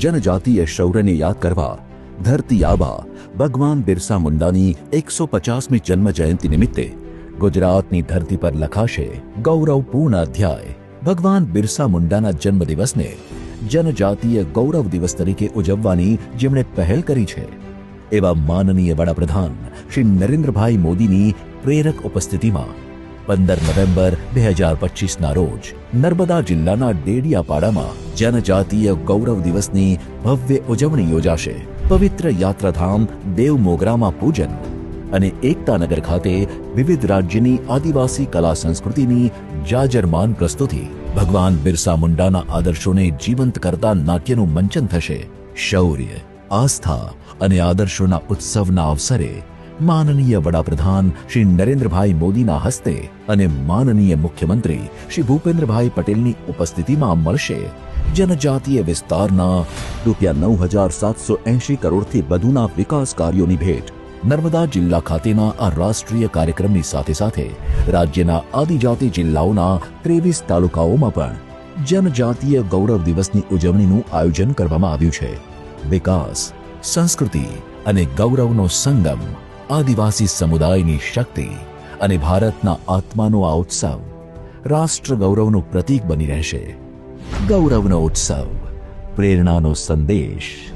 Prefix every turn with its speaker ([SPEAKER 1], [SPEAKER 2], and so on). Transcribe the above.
[SPEAKER 1] જનજાતીય શૌર્યને યાદ કરવા ધરતી આબા ભગવાન બિરસા મુંડાની એકસો પચાસમી જન્મ જયંતિ નિમિત્તે ગુજરાતની ધરતી પર લખાશે ગૌરવપૂર્ણ અધ્યાય. ભગવાન બિરસા મુંડાના જન્મદિવસને જનજાતીય ગૌરવ દિવસ તરીકે ઉજવવાની જેમણે પહેલ કરી છે. એવા માનનીય વડાપ્રધાન શ્રી નરેન્દ્રભાઈ મોદીની પ્રેરક ઉપસ્થિતિમાં પંદર નવેમ્બર બે હજાર પચીસના રોજ નર્મદા જિલ્લાના ડેડિયાપાડામાં જનજાતીય ગૌરવ દિવસની ભવ્ય ઉજવણી યોજાશે. પવિત્ર યાત્રાધામ દેવ મોગરામાં પૂજન અને એકતાનગર ખાતે વિવિધ રાજ્યની આદિવાસી કલા સંસ્કૃતિની જાજરમાન પ્રસ્તુતિ. ભગવાન બિરસા મુંડાના આદર્શોને જીવંત કરતા નાટ્યનું મંચન થશે. શૌર્ય, આસ્થા અને આદર્શોના ઉત્સવના અવસરે માનનીય વડાપ્રધાન શ્રી નરેન્દ્રભાઈ મોદીના હસ્તે અને માનનીય મુખ્યમંત્રી શ્રી ભૂપેન્દ્રભાઈ પટેલની ઉપસ્થિતિમાં મળશે. જનજાતીય વિસ્તારના રૂપિયા નવ હજાર સાતસો એંશી કરોડથી વધુના વિકાસ કાર્યોની ભેટ નર્મદા જિલ્લા ખાતેના આ રાષ્ટ્રીય કાર્યક્રમની સાથે સાથે રાજ્યના આદિજાતિ જિલ્લાઓના ત્રેવીસ તાલુકાઓમાં પણ જનજાતીય ગૌરવ દિવસની ઉજવણીનું આયોજન કરવામાં આવ્યું છે. વિકાસ, સંસ્કૃતિ અને ગૌરવનો સંગમ આદિવાસી સમુદાયની શક્તિ અને ભારતના આત્માનો આ ઉત્સવ રાષ્ટ્ર ગૌરવનું પ્રતીક બની રહેશે. ગૌરવનો ઉત્સવ, પ્રેરણાનો સંદેશ